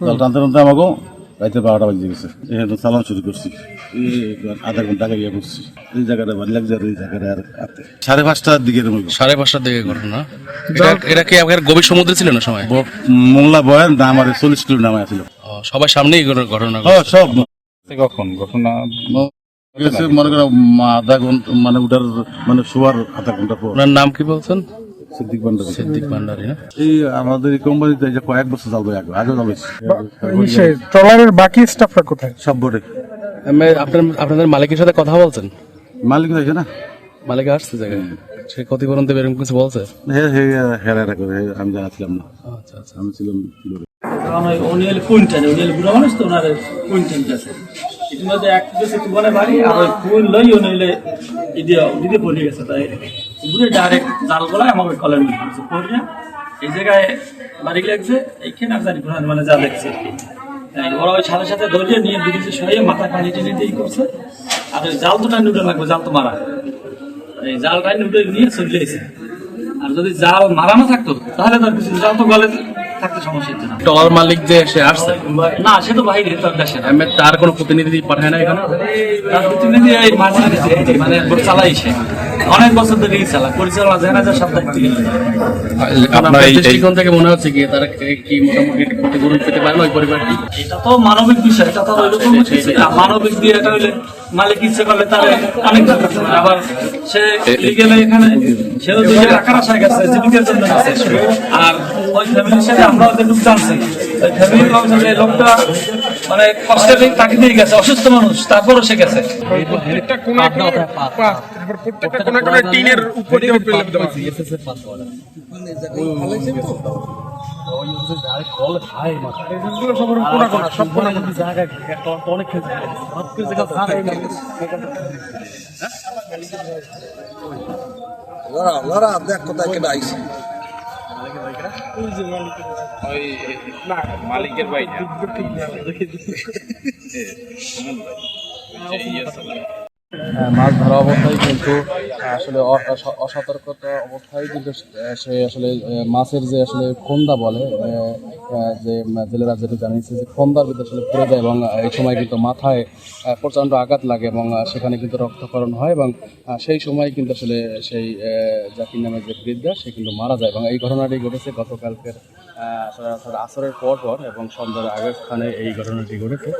জাল টানতে টানতে আমাকেও রাইতে বারোটা বাজে গেছে। এখানে চালানো শুরু করছি। আধা ঘণ্টা আগে ইয়ে করছি এই জায়গাটা ভালো লাগছে আর এই জায়গাটা আর সাড়ে পাঁচটার দিকে সাড়ে পাঁচটার দিকে ঘটনা। এটা এটা কি আপনার গভীর সমুদ্রে ছিল না সময়? মোংলা বয়ান দাম আর চল্লিশ কিলো নামা ছিল ও, সবার সামনেই ঘটনা- সব। কখন? ঘটনা মনে করো আধা ঘণ্টা মানে ওটার মানে শোয়ার আধা ঘণ্টা পর। ওনার নাম কি বলছেন? সিদ্দিক ভান্ডারী সিদ্দিক ভান্ডারি না এই আমাদের এই কোম্পানিতে যে কয়েক বছর চালবে আগে আগে চালাইছি ট্রলারের বাকি স্টাফরা কোথায় সব বোর্ডে আপনার আপনাদের মালিকের সাথে কথা বলছেন মালিক আছে না মালিক আসছে জায়গায় সে ক্ষতিপূরণ দেবে এরকম কিছু বলছে হে হে হেরা রাখবে আমি জানাছিলাম না আচ্ছা আচ্ছা আমি ছিলাম কুইন্টাল বুড়ো মানুষ তো ওনার কুইন্টাল গেছে ইতিমধ্যে এক গেছে তুবানে বাড়ি আর কুইন লই উনি হলে ইদিয়া দিদি পড়ে গেছে তাই ঘুরে ডাইরেক্ট জাল গলায় আমাকে কলের মধ্যে পড়েছে। পড়ে এই জায়গায় বাড়ি লাগছে এইখানে আর জানি কোথায় মানে যা দেখছে ওরা ওই সাথে সাথে ধরিয়ে নিয়ে দিদিছে সরিয়ে মাথা পানি টেনে দিয়ে করছে। আর ওই জাল তো উঠে লাগবে জাল তো মারা। এই জাল টাইম উঠে নিয়ে চলে এসে। আর যদি জাল মারানো থাকতো তাহলে তার কিছু জাল তো গলে থাকতে সমস্যা হচ্ছে না। টলার মালিক যে সে আসছে? না সে তো বাইরে তার দেশে না। তার কোনো প্রতিনিধি পাঠায় না এখানে? তার প্রতিনিধি এই মাঝে মানে চালাই সে। অনেক বছর ধরে এই চালা পরিচালনা জানা যায় নিয়ে নেয়। আপনার দৃষ্টিকোণ থেকে মনে হচ্ছে কি তারা কি- মোটামুটি ক্ষতিপূরণ পেতে পারে না ওই পরিবারটি? এটা তো মানবিক বিষয় এটা তো আর ওইরকম কিছু না। মানবিক দিয়ে এটা হইলে মালিক ইচ্ছে করলে তার অনেক আবার সে লিগেলে এখানে সেও দুই টাকার আশায় গেছে জীবিকার জন্য গেছে আর ওই ফ্যামিলির সাথে আমরা ওদের লোক জানছি ওই ফ্যামিলির লোক যে লোকটা মানে কষ্টের তাকে দিয়ে গেছে অসুস্থ মানুষ তারপরও সে গেছে। তারপর প্রত্যেকটা কোনায় কোনায় টিনের উপর দিয়ে পেলে দেওয়া আছে। এগুলো সব কোনা কোনা, সব কোনা কোনা। লড়া লড়া দেখ কোথায় কেটে আইসি মালিকের ভাই না। হ্যাঁ, মাছ ধরা অবস্থায় কিন্তু আসলে অসতর্কতা অবস্থায় কিন্তু সে আসলে মাছের যে আসলে ফন্দা বলে যে জেলেরা যেটা জানিয়েছে যে ফন্দার ভিতরে আসলে পড়ে যায় এবং এই সময় কিন্তু মাথায় প্রচণ্ড আঘাত লাগে এবং সেখানে কিন্তু রক্তকরণ হয় এবং সেই সময় কিন্তু আসলে সেই জাকির নামে যে বৃদ্ধা, সে কিন্তু মারা যায় এবং এই ঘটনাটি ঘটেছে গতকালকের আসরের পর পর এবং সন্ধ্যার আগের স্থানে এই ঘটনাটি ঘটেছে।